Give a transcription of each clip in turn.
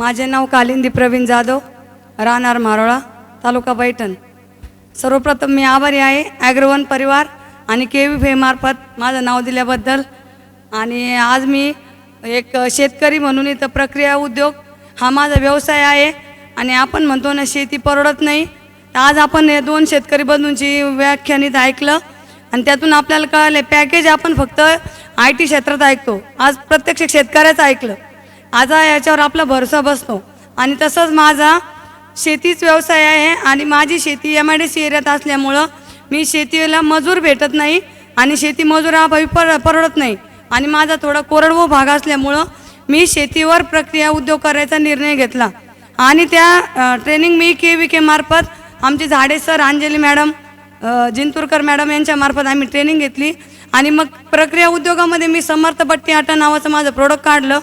माझे नाव कालिंदी प्रवीण जाधव राहणार मारोळा तालुका पैठण सर्वप्रथम मी आभारी आहे ॲग्रोवन परिवार आणि के व्ही फेमार्फत माझं नाव दिल्याबद्दल. आणि आज मी एक शेतकरी म्हणून इथं प्रक्रिया उद्योग हा माझा व्यवसाय आहे. आणि आपण म्हणतो ना शेती परवडत नाही. तर आज आपण हे दोन शेतकरी बंधूंची व्याख्यानित ऐकलं. आणि त्यातून आपल्याला कळाले पॅकेज आपण फक्त आय टी क्षेत्रात ऐकतो. आज प्रत्यक्ष शेतकऱ्याचं ऐकलं. आज याच्यावर आपला भरोसा बसतो. आणि तसंच माझा शेतीच व्यवसाय आहे आणि माझी शेती एम आय डी सी एरियात असल्यामुळं मी शेतीला मजूर भेटत नाही आणि शेती मजुराअभावी पर परवडत नाही. आणि माझा थोडा कोरडवो भाग असल्यामुळं मी शेतीवर प्रक्रिया उद्योग करायचा निर्णय घेतला. आणि त्या ट्रेनिंग मी के व्ही के मार्फत आमचे Zade sir Anjali madam Jintukar madam यांच्यामार्फत आम्ही ट्रेनिंग घेतली. आणि मग प्रक्रिया उद्योगामध्ये मी समर्थ बट्टी आटा नावाचं माझं प्रोडक्ट काढलं.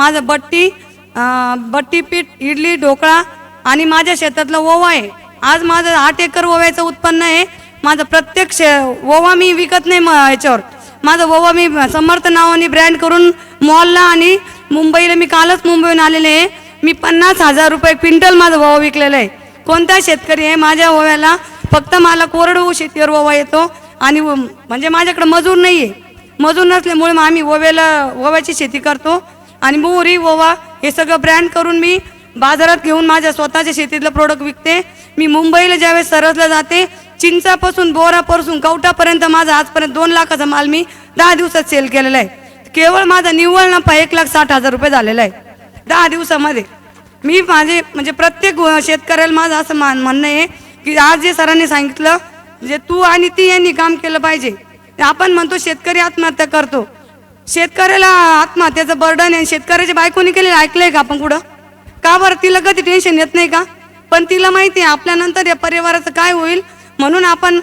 माझं बट्टी बट्टीपीठ बट्टी पीठ इडली ढोकळा आणि माझ्या शेतातलं ओवा आहे. आज माझं आठ एकर ओव्याचं उत्पन्न आहे. माझं प्रत्येक शे ओवा मी विकत नाही म याच्यावर. माझं ओवा मी समर्थ नावाने ब्रँड करून मॉलला आणि मुंबईला मी कालच मुंबईहून आलेले आहे. मी पन्नास हजार रुपये क्विंटल माझं ओवा विकलेलं आहे. कोणता शेतकरी आहे माझ्या ओव्याला फक्त मला कोरडवू शेतीवर ओवा येतो आणि व- म्हणजे माझ्याकडे मजूर नाही आहे मजूर नसल्यामुळे मग आम्ही ओव्याला ओव्याची शेती करतो. आणि मोहरी ओवा हे सगळं ब्रँड करून मी बाजारात घेऊन माझ्या स्वतःच्या शेतीतलं प्रोडक्ट विकते. मी मुंबईला ज्यावेळेस सरसला जाते चिंचापासून बोरापासून कवटापर्यंत माझा आजपर्यंत दोन लाखाचा माल मी दहा दिवसात सेल केलेला आहे. केवळ माझा निव्वळ नफा एक लाख साठ हजार रुपये झालेला आहे. दहा दिवसामध्ये. मी माझे म्हणजे प्रत्येक शेतकऱ्याला माझं असं मान म्हणणं आहे की आज जे सरांनी सांगितलं जे तू आणि ती यांनी काम केलं पाहिजे. ते आपण म्हणतो शेतकरी आत्महत्या करतो. शेतकऱ्याला आत्महत्याचं बर्डन आहे. शेतकऱ्याच्या बायकोनी केलेलं ऐकलंय का आपण कुठं? का बरं तिला कधी टेन्शन येत नाही का? पण तिला माहिती आहे आपल्यानंतर या परिवाराचं काय होईल? म्हणून आपण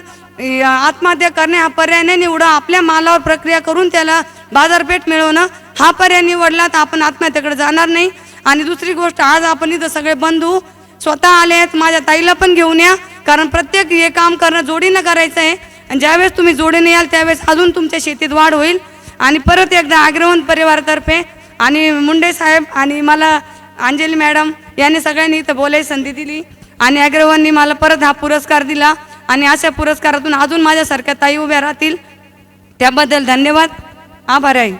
आत्महत्या करणे हा पर्याय नाही. निवडा आपल्या मालावर प्रक्रिया करून त्याला बाजारपेठ मिळवणं हा पर्याय निवडला तर आपण आत्महत्याकडे जाणार नाही. आणि दुसरी गोष्ट आज आपण इथं सगळे बंधू स्वतः आले आहेत. माझ्या ताईला पण घेऊन या. कारण प्रत्येक हे काम करणं जोडीनं करायचं आहे. आणि ज्यावेळेस तुम्ही जोडीने याल त्यावेळेस अजून तुमच्या शेतीत वाढ होईल. आणि परत एकदा अग्रवंत परिवारातर्फे आणि मुंडे साहेब आणि मला अंजली मॅडम यांनी सगळ्यांनी इथं बोलायची संधी दिली आणि अग्रवांनी मला परत हा पुरस्कार दिला आणि अशा पुरस्कारातून अजून माझ्यासारख्या ताई उभ्या राहतील. त्याबद्दल धन्यवाद. आभार आहे.